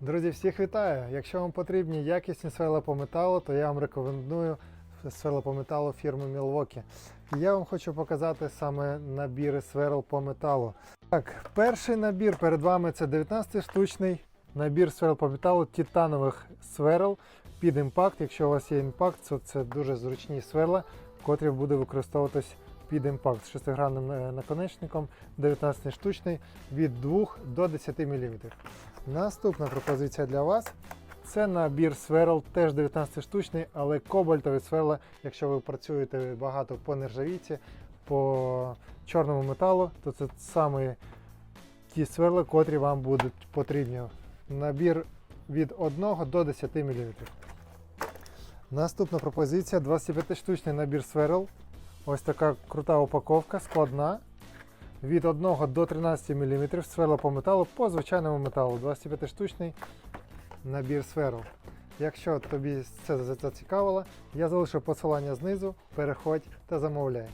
Друзі, всіх вітаю! Якщо вам потрібні якісні сверла по металу, то я вам рекомендую сверла по металу фірми Milwaukee. Я вам хочу показати саме набіри сверл по металу. Так, перший набір перед вами це 19-штучний набір сверл по металу титанових сверл під імпакт. Якщо у вас є імпакт, то це дуже зручні сверла, котрі буде використовуватись під імпакт з шестигранним е, наконечником, 19-штучний від 2 до 10 мм. Наступна пропозиція для вас це набір сверл, теж 19 штучний, але кобальтові сверла, якщо ви працюєте багато по нержавійці, по чорному металу, то це саме ті сверла, котрі вам будуть потрібні. Набір від 1 до 10 мм. Наступна пропозиція 25-штучний набір сверл. Ось така крута упаковка, складна від 1 до 13 мм сверла по металу по звичайному металу. 25-штучний набір сверл. Якщо тобі це зацікавило, я залишу посилання знизу, переходь та замовляй.